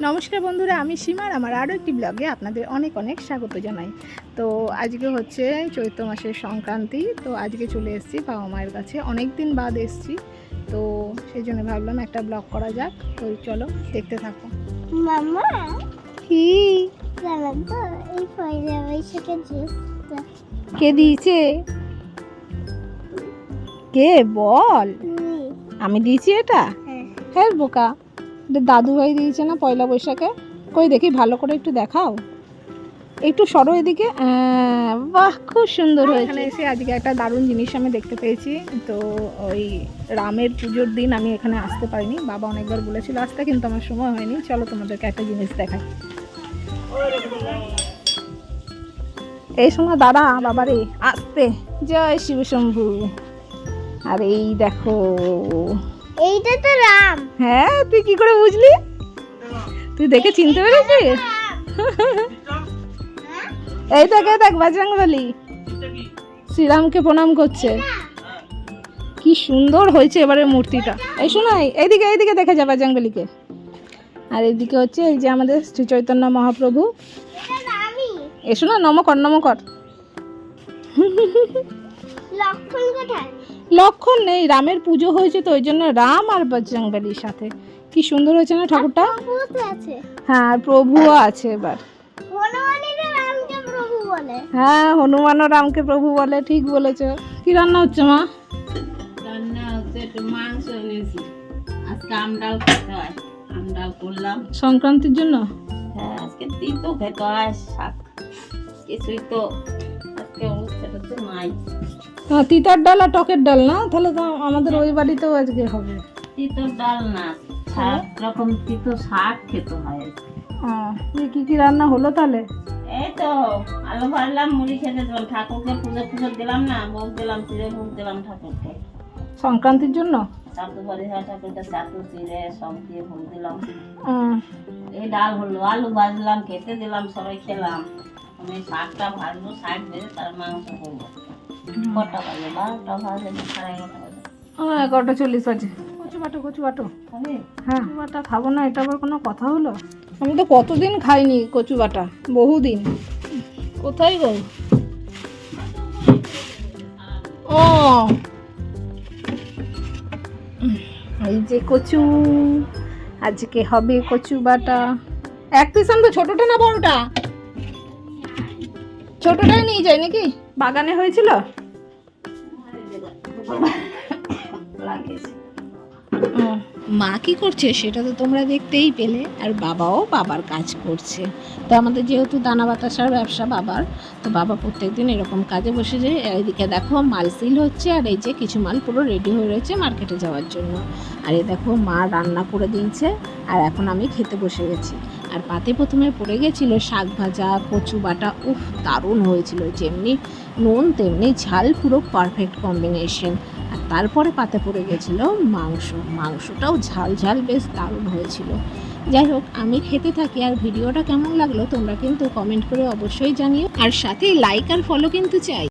নমস্কার বন্ধুরা আমি সীমার আমার আরও একটি ব্লগে আপনাদের অনেক অনেক স্বাগত জানাই। তো আজকে হচ্ছে চৈত্র মাসের সংক্রান্তি তো আজকে চলে এসেছি বাবা মায়ের কাছে। অনেক দিন বাদ এসেছি তো সেই জন্য ভাবলাম একটা ব্লগ করা যাক। তো চলো দেখতে থাকো। মামা? কি? কে দিয়েছে? কে? বল। আমি দিয়েছি এটা? হ্যাঁ। বোকা। দাদু ভাই দিয়েছে না পয়লা বৈশাখে। কই দেখি ভালো করে একটু দেখাও। একটু সরো এদিকে। বাহ খুব সুন্দর হয়েছে। এখানে এসে আজকে একটা দারুণ জিনিস আমি দেখতে পেয়েছি। তো ওই রামের পুজোর দিন আমি এখানে আসতে পারিনি। বাবা অনেকবার বলেছিল আসতে কিন্তু আমার সময় হয়নি। চলো তোমাদেরকে একটা জিনিস দেখাই। এই সময় দাঁড়া বাবারে আসতে। জয় শিব শম্ভু আর এই দেখো এইটা তো রাম। হ্যাঁ তুই কি করে বুঝলি? তুই দেখে চিনতে পেরেছিস? এই দেখ দেখ বাজরং বলি। শ্রীরামকে প্রণাম করছে। কি সুন্দর হয়েছে এবারে মূর্তিটা। এই শোনাই এইদিকে এইদিকে দেখে যা বাজরংবলিকে আর এইদিকে হচ্ছে এই যে আমাদের শ্রী চৈতন্য মহাপ্রভু। এসো না নমকর নমকর। লক্ষণ কোথায়? লক্ষণ নেই রামের পুজো হয়েছে তো ওই জন্য রাম আর বজরংবলির সাথে। কি সুন্দর হয়েছে না ঠাকুরটা? হ্যাঁ আর প্রভুও আছে এবার। হ্যাঁ হনুমানও রামকে প্রভু বলে ঠিক বলেছ। কি রান্না হচ্ছে মা? রান্না হচ্ছে একটু মাংস এনেছি। আজকে আমডাল খেতে হয়। আমডাল করলাম। সংক্রান্তির জন্য? হ্যাঁ আজকে তিতো খেতে হয় শাক। কিছুই তো আজকে অনুষ্ঠান হচ্ছে নাই তিতার ডাল আর টকের ডাল না? তাহলে তো আমাদের ওই বাড়িতেও আজকে হবে। তিতোর ডাল না সাত রকম তিতো শাক খেতে হয় কি কি রান্না হলো তাহলে? এই তো আলু ভাজলাম মুড়ি খেতে দিলাম ঠাকুরকে পুজো পুজো দিলাম না ভোগ দিলাম চিড়ে ভোগ দিলাম ঠাকুরকে। সংক্রান্তির জন্য? চাতু পরিহার ঠাকুরকে চাতু চিড়ে সব দিয়ে ভোগ দিলাম। এই ডাল হলো আলু ভাজলাম খেতে দিলাম সবাই খেলাম। আমি শাকটা ভাজবো শাক ভেজে তার মাংস করব। কটা বাজে? বারোটা বাজে সাড়ে এগারোটা বাজে? ও, এগারোটা চল্লিশ বাজে। কচু বাটো কচু বাটো। হ্যাঁ। কচু বাটা খাব না এটা আবার কোনো কথা হলো? আমি তো কতদিন খাইনি কচু বাটা বহুদিন। কোথায় গো? ও। এই যে কচু আজকে হবে কচু বাটা। এক পিস আনব ছোটটা না বড়টা? ছোটটাই নিয়ে যাই নাকি? বাগানে হয়েছিল? মা কি করছে সেটা তো তোমরা দেখতেই পেলে, আর বাবাও বাবার কাজ করছে। তো আমাদের যেহেতু দানা বাতাসার ব্যবসা বাবার, তো বাবা প্রত্যেকদিন এরকম কাজে বসে যায়। এদিকে দেখো মাল সিল হচ্ছে, আর এই যে কিছু মাল পুরো রেডি হয়ে রয়েছে মার্কেটে যাওয়ার জন্য। আর এই দেখো মা রান্না করে দিয়েছে, আর এখন আমি খেতে বসে গেছি। আর পাতে প্রথমে পড়ে গেছিল শাক ভাজা, কচু বাটা, উফ, দারুণ হয়েছিল যেমনি নুন, তেমনি ঝাল, পুরো পারফেক্ট কম্বিনেশন আর তারপরে পাতে পড়ে গেছিল মাংস। মাংসটাও ঝাল ঝাল, বেশ দারুণ হয়েছিল। যাই হোক, আমি খেতে থাকি আর ভিডিওটা কেমন লাগল তোমরা কিন্তু কমেন্ট করে অবশ্যই জানিও। আর সাথে লাইক আর ফলো কিন্তু চাই।